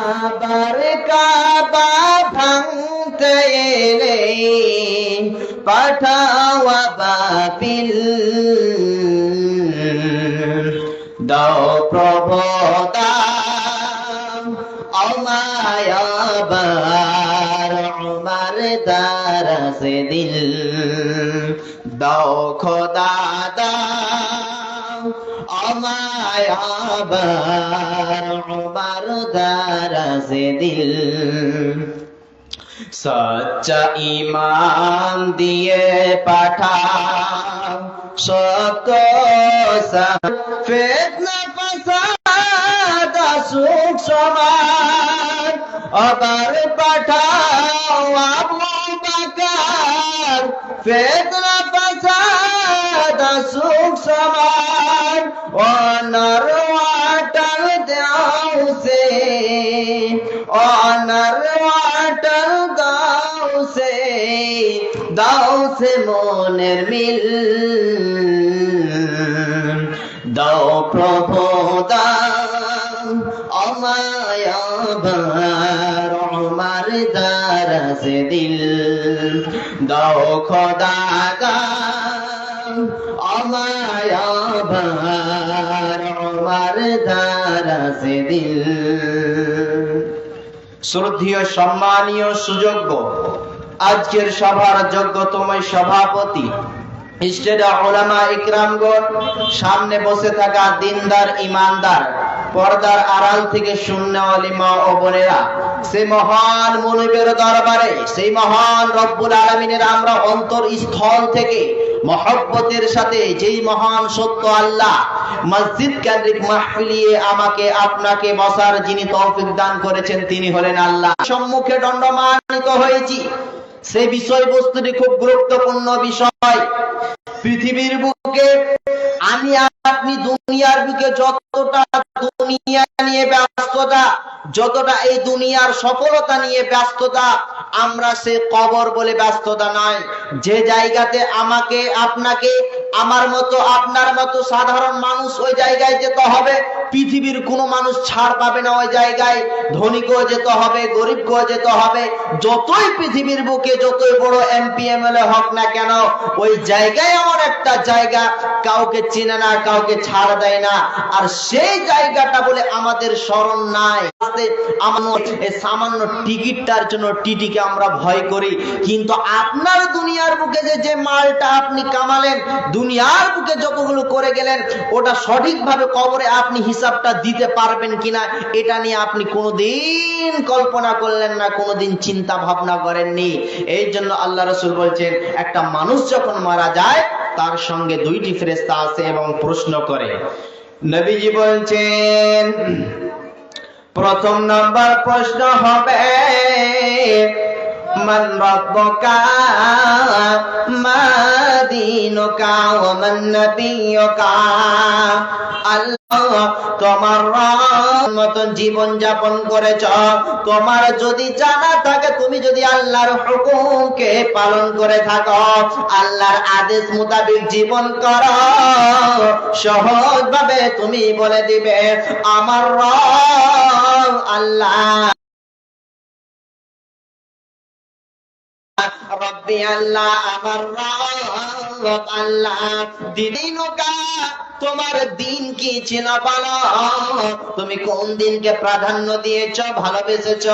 আবার কাবা ভাঙতে এলে পাঠাওয়া বাপিল দাও প্রভদাম আমায়াবার উমার দারাসে দিল। দাও খোদা, দাও আমায়াবার উমার দারাসে দিল। সচ্চা ইমান দিয়ে পাঠা সত্য ফেতনা ফাসাদ, সুখ সমান আবার পাঠাও আবু বাকার। ফেতনা ফাসাদ, সুখ সমান অনর ওয়াটার দাও সে, অনর ওয়াটার দাও সে দাও সে মনের মিল। দাও প্রভু, দাও অমায়াবার আমার দারাসে দিল। দাও খোদা শ্রদ্ধীয়, সম্মানীয়, সুযোগ্য, আজকের সভার যোগ্যতম সভাপতি সামনে বসে থাকা দিনদার, ইমানদার, পর্দার আড়াল থেকে শূন্য অলিমা ও বোনেরা, সেই মহান মনিবের দরবারে, সেই মহান রব্বুল আলমিনের আমরা অন্তর স্থল থেকে মহব্বতের সাথে যেই মহান সত্য আল্লাহ মসজিদ কেন্দ্রিক মাহফিলিয়ে আমাকে, আপনাকে বসার যিনি তৌফিক দান করেছেন, তিনি হলেন আল্লাহ। সম্মুখে দণ্ডমানিত হয়েছি। সে বিষয়বস্তুটি খুব গুরুত্বপূর্ণ বিষয়। পৃথিবীর বুকে আমি আপনি দুনিয়ার বুকে যতটা দুনিয়া নিয়ে ব্যস্ততা, যতটা এই দুনিয়ার সফলতা নিয়ে ব্যস্ততা, আমরা সে কবর বলে ব্যস্ততা নয়। যে জায়গাতে আমাকে, আপনাকে, আমার মতো, আপনার মতো সাধারণ মানুষ ওই জায়গায় যেতে হবে, পৃথিবীর কোনো মানুষ ছাড় পাবে না ওই জায়গায়। ধনীকেও যেতে হবে গরিবকেও যেতে হবে, যতই পৃথিবীর বুকে যতই বড় এমপি এমএলএ হোক না কেন, ওই জায়গায় আমার একটা জায়গা কাউকে চিনে না কাউকে ছাড় দেয় না। আর সেই জায়গাটা বলে আমাদের স্মরণ নাই। সামান্য টিকিটটার জন্য টিটিকে আমরা ভয় করি। কিন্তু আপনার দুনিয়ার বুকে যে যে মালটা আপনি কামালেন, দুনিয়ার বুকে যতগুলো করে গেলেন, ওটা সঠিকভাবে কবরে আপনি হিসাবটা দিতে পারবেন কিনা, এটা নিয়ে আপনি কোনোদিন কল্পনা করলেন না, কোনোদিন চিন্তা ভাবনা করেননি। এই জন্য আল্লাহ রসুল বলছেন, একটা মানুষ যখন মারা যায় তার সঙ্গে দুইটি ফেরেস্তা আছে এবং প্রশ্ন করে। নবীজি বলছেন, প্রথম নাম্বার প্রশ্ন হবে, মন রব্বকা মা দীনুকা ওয়া মান নবিয়ুকা? তোমার মতন জীবন যাপন করেছ। তোমার যদি জানা থাকে, তুমি যদি আল্লাহর হুকুমকে পালন করে থাকো, আল্লাহর আদেশ মোতাবেক জীবন করো। সহজ ভাবে তুমি বলে দিবে, আমার আল্লাহ। রব্বি আল্লাহ, আমার রব আল্লাহ। দিদিনুকা তোমার দিন কি ছিল বলো? তুমি কোন দিনকে প্রাধান্য দিয়েছ, ভালোবেসেছ?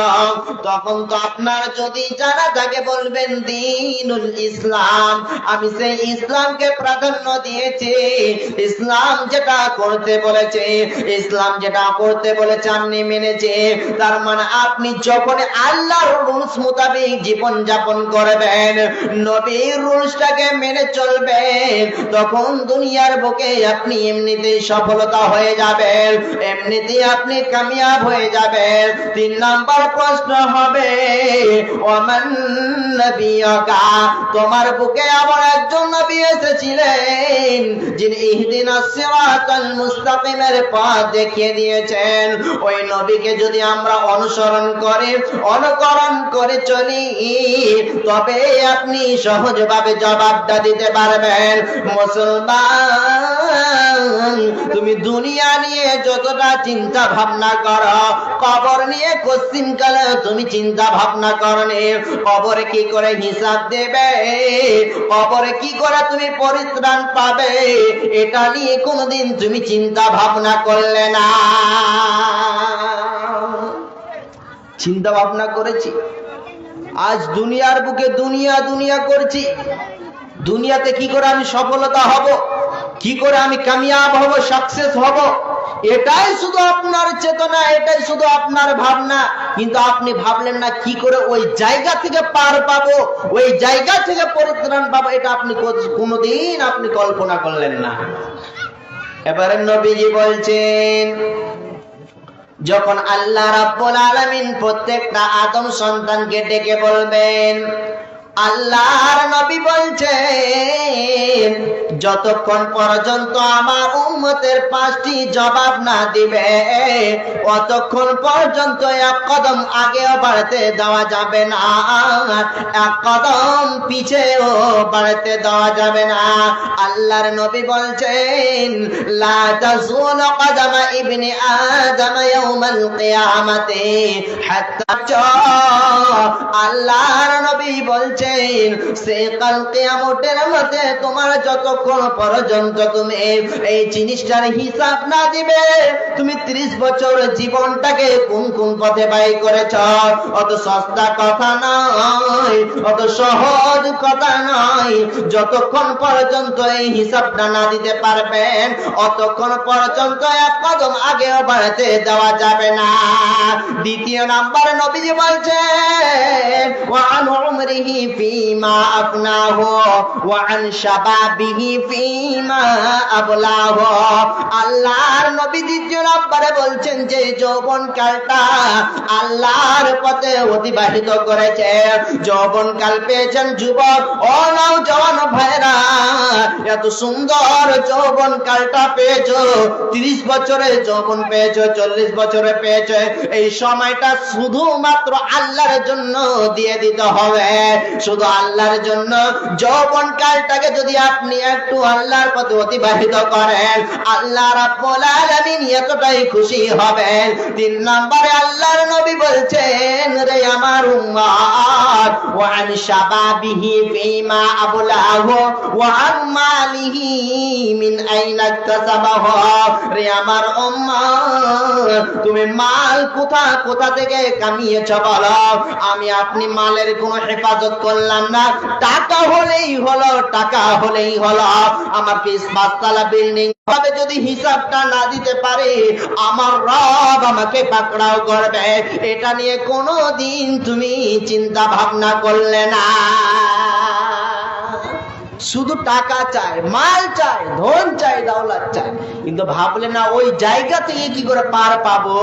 তখন তো আপনার যদি জানা থাকে বলবেন, দিনুল ইসলাম। আমি সেই ইসলামকে প্রাধান্য দিয়েছি। ইসলাম যেটা করতে বলেছে, ইসলাম যেটা করতে বলেছে, আপনি মেনেছে। তার মানে আপনি যখন আল্লাহর রুলস মোতাবেক জীবন যাপন করবেন। নবীর রুলসটাকে মেনে চলবেন। তখন দুনিয়ার বুকে আপনি এমনিতেই সফলতা হয়ে যাবেন। এমনিতেই আপনি কামিয়াব হয়ে যাবেন। তিন নাম্বার প্রশ্ন হবে, ওমান নবিয়কা, তোমার বুকে আবার একজন নবী এসেছিলেন, যিনি ইহদিনাস সিরাতাল মুস্তাকিমের পথ দেখিয়ে দিয়েছেন। ওই নবীকে যদি আমরা অনুসরণ করে, অনুকরণ করে চলি তবে আপনি সহজভাবে জবাবটা দিতে পারবেন। মুসলমান, তুমি দুনিয়া নিয়ে যতটা চিন্তা ভাবনা করো, কবর নিয়ে কশ্চিন কালে তুমি চিন্তা ভাবনা করনি। কবরে কি করে হিসাব দেবে? কবরে কি করে তুমি পরিত্রাণ পাবে? এটা নিয়ে কোনোদিন তুমি চিন্তা ভাবনা করলে না। চিন্তা ভাবনা করেছি? আজ দুনিয়ার বুকে দুনিয়া দুনিয়া করছি। দুনিয়াতে কি করে আমি সফলতা হব? কি করে আমি কামিয়াব হব সাকসেস হব? এটাই শুধু আপনার চেতনা, এটাই শুধু আপনার ভাবনা। কিন্তু আপনি ভাবলেন না কি করে ওই জায়গা থেকে পার পাবো, ওই জায়গা থেকে পরিত্রাণ পাবো, এটা আপনি কোনোদিন আপনি কল্পনা করলেন না। এবারে নবীজি বলছেন যখন আল্লাহ রাব্বুল আলামিন প্রত্যেকটা আদম সন্তানকে ডেকে বলবেন আল্লাহর নবী বলছেন, যতক্ষণ পর্যন্ত আমার উম্মতের পাঁচটি জবাব না দিবে, অতক্ষণ পর্যন্ত এক কদম আগেও বাড়তে দেওয়া যাবে না, এক কদম পিছেও বাড়তে দেওয়া যাবে না। আল্লাহর নবী বলছেন, লা তাজুল কদমা ইবনি আদম ইয়াউমাল কিয়ামাতি হাত্তা আল্লাহর নবী বলছেন সে কাল কিয়ামতের মধ্যে তোমার যতক্ষণ পর্যন্ত তুমি এই জিনিসটার হিসাব না দিবে, তুমি 30 বছর জীবনটাকে কোন কোন পথে ব্যয় করেছ? অত সস্তা কথা নয়, অত সহজ কথা নয়। যতক্ষণ পর্যন্ত এই হিসাবটা না দিতে পারবেন, অতক্ষণ পর্যন্ত এক কদম আগেও বাড়াতে দেওয়া যাবে না। দ্বিতীয় নাম্বার নবীজি বলছেন ওয়ান উমরিহি ফিমা আফনাহু ওয়ান শাবাবিহি ফিমা আবলাহু বলছেন যে যৌবন কালটা আল্লাহর পথে অতিবাহিত করেছে। যৌবন কাল পেয়েছেন যুবক। ও নাও জওয়ান ভাইরা এত সুন্দর যৌবন কালটা পেয়েছ। তিরিশ বছরে যৌবন পেয়েছ, চল্লিশ বছরে পেয়েছ। এই সময়টা শুধুমাত্র আল্লাহর জন্য দিয়ে দিতে হবে। শুধু আল্লাহর জন্য। যৌবন কালটাকে যদি আপনি একটু আল্লাহর পথে অতিবাহিত করেন, আল্লাহ আলামিন খুশি হবেন। তিন নম্বরে আল্লাহর নবী বলছেন, রে আমার উম্মত ওয়া আন শাবাবিহি ফিমা আবলাহু, ওয়া আন মালিহি মিন আইনা রে আমার উম্মত তুমি মাল কোথা কোথা থেকে কামিয়েছ বলো? আমি আপনি মালের কোনো হেফাজত করলাম না। টাকা হলেই হলো, টাকা হলেই হলো। আমার পিস পাঁচতলা বিল্ডিং ভাবে যদি হিসাবটা না দিতে পারে, আমার রব আমাকে পাকড়াও করবে। এটা নিয়ে কোনো দিন তুমি চিন্তা ভাবনা করলে না। শুধু টাকা চায়, মাল চায়, ধন চাই দৌলত চায়। কিন্তু ভাবলে না, ওই জায়গা থেকে কি করে পার পাবো?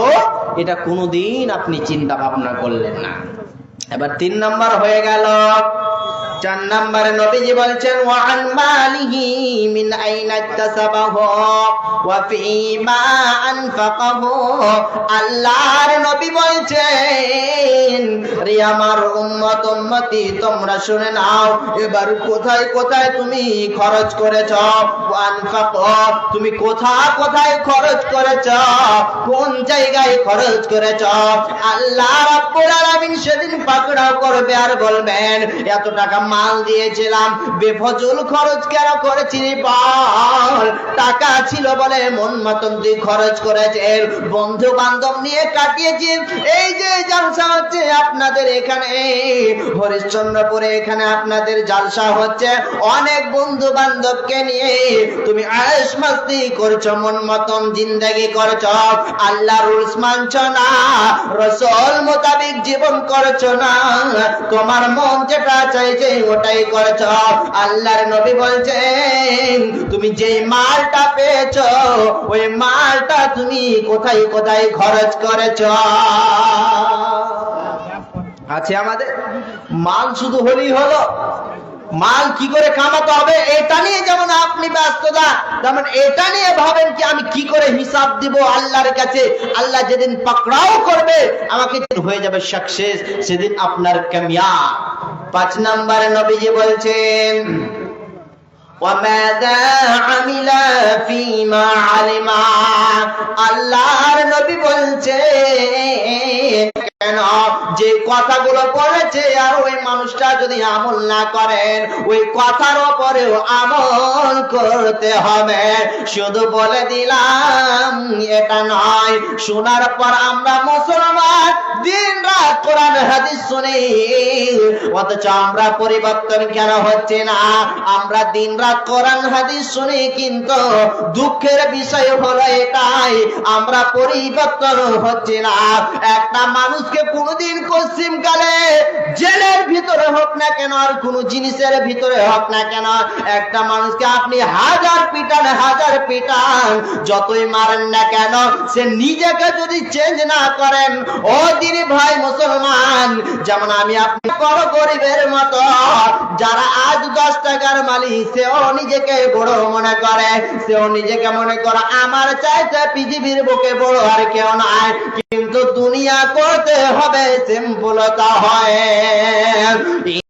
এটা কোনোদিন আপনি চিন্তা ভাবনা করলেন না। এবার তিন নাম্বার হয়ে গেল চার নম্বরে নবীজি বলছেন ওয়ান মালিহি মিন আইনা ওয়া ফিমা আল্লাহর নবী বলছেন রে আমার উম্মত, উম্মতি, তোমরা শুনে নাও, এবার কোথায় কোথায় তুমি খরচ করেছ? আনফাকু, তুমি কোথা কোথায় খরচ করেছ? কোন জায়গায় খরচ করেছ? আল্লাহ রাব্বুল আলামিন সেদিন পাকড়াও করবে আর বলবেন, এত টাকা মাল দিয়েছিলাম। বেফজুল খরচ কেন করেছিলি বল? টাকা ছিল বলে মন মতন তুই খরচ করেছেন। বন্ধু বান্ধব নিয়ে কাটিয়েছেন এই যে জালসা হচ্ছে আপনাদের এখানে। হরিশ্চন্দ্রপুরে এখানে আপনাদের জালসা হচ্ছে। অনেক বন্ধু বান্ধবকে নিয়ে তুমি আয়েস মাস্তি করছ, মন মতন জিন্দাগি করছ। আল্লাহ রুলস মানছ না। রসল মোতাবিক জীবন করছ না। তোমার মন যেটা চাইছে ওটাই করছ। আল্লাহর নবী বলছেন, তুমি যে মালটা পেয়েছ, ওই মালটা তুমি কোথায় কোথায় খরচ করেছ? আছে আমাদের? মাল শুধু হলেই হলো। মাল কি করে কামাতে হবে, এটা নিয়ে যেমন আপনি ব্যস্ত না এটা নিয়ে ভাবেন কি আমি কি করে হিসাব দিব আল্লাহর কাছে? আল্লাহ যেদিন পাকড়াও করবে, আমাকে হয়ে যাবে সাকসেস সেদিন আপনার কামিয়া পাঁচ নম্বরে নবীজি বলছেন আল্লাহর নবী বলছে কেন? যে কথাগুলো বলেছে আর মানুষটা যদি আমল না করেন, ওই কথার ওপরেও আমল করতে হবে। শুধু বলে দিলাম, এটা নয়। শোনার পর আমরা মুসলমান, দিন রাত কোরআন, হাদিস শুনি। অথচ আমরা পরিবর্তন কেন হচ্ছে না? আমরা দিন রাত কোরআন, হাদিস শুনি, কিন্তু দুঃখের বিষয় হলো এটাই, আমরা পরিবর্তন হচ্ছে না। একটা মানুষকে কোনোদিন পশ্চিম কালে জেলের ভিতরে হোক না কেন, আর কোন জিনিসের ভিতরে হোক না কেন, একটা মানুষকে আপনি হাজার পিটান হাজার পিটান, যতই মারেন না কেন, সে নিজেকে যদি চেঞ্জ না করেন, ও দিদি ভাই মুসলমান, যেমন আমি আপনি বড় গরিবের মতো, যারা আজ দশ টাকার মালিক, সেও নিজেকে বড় মনে করে, সেও নিজেকে মনে করে, আমার চাইতে পৃথিবীর বুকে বড় আর কেউ নাই কিন্তু দুনিয়া করতে হবে সিম্পলতা হয়। E...